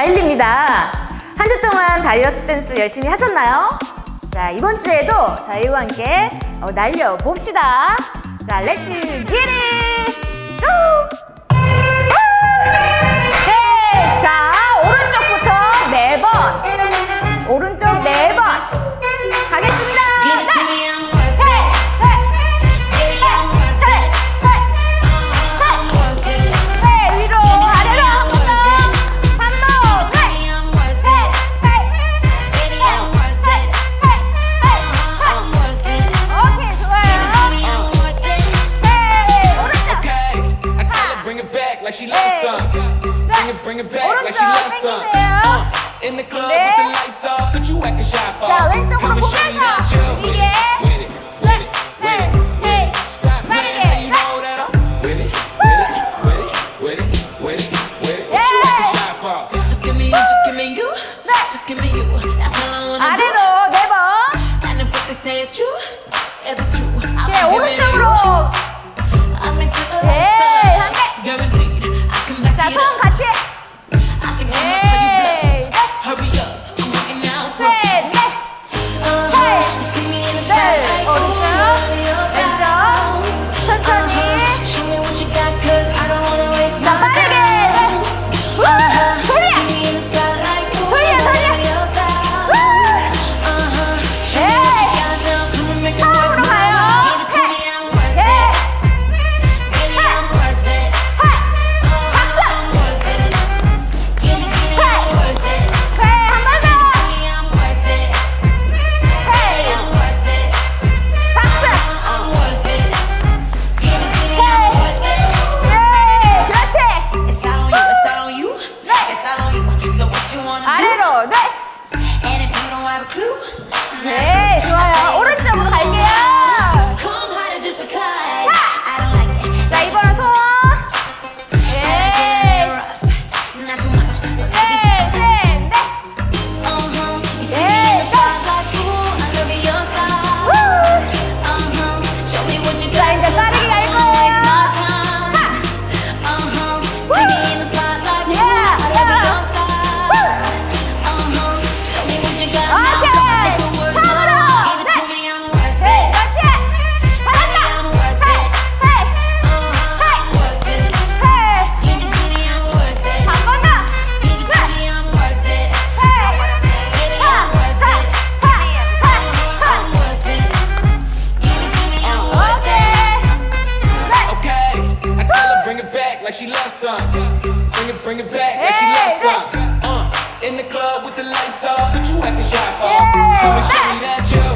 마일리입니다. 한 주 동안 다이어트 댄스 열심히 하셨나요? 자, 이번 주에도 저희와 함께 어, 날려봅시다. 자, 렛츠 기릿! 고! 아! 네, 자, 오른쪽부터 네 번. 오른쪽 네 번. 가겠습니다. bring it, bring it back like she loves some. Uh, in the club with the lights off, but you act a shot for. Come and show me that you're with it, with it, with it, with it. Stop playing, you know that I'm with it, with it, with it, with it, with it, with it. What you for? Just give me you, just give me you, just give me you. That's all I wanna do. I'm 오른쪽으로. I'm into the 자, Bitch, Uh, in the club with the lights off, but you acting shy for. Come and show me that you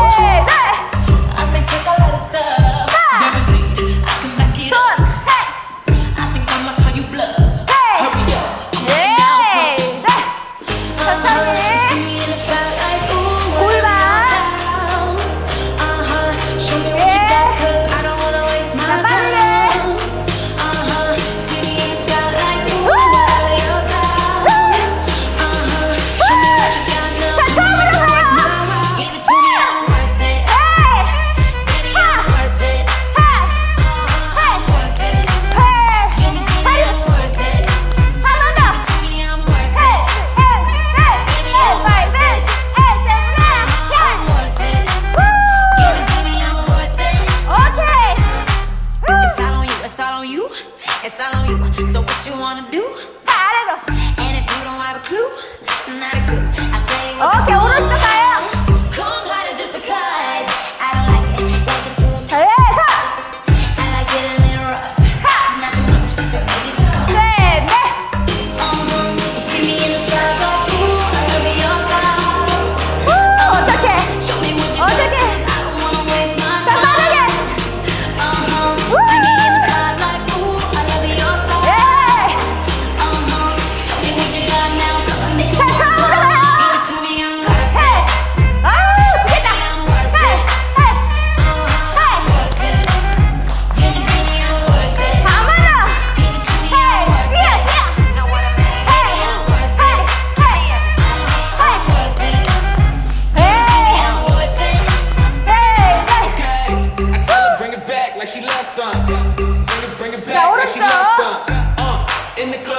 in the club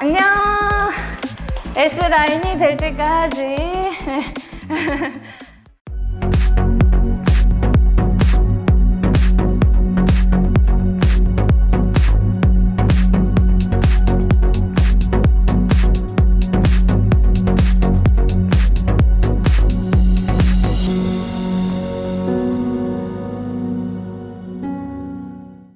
안녕, S라인이 될 때까지.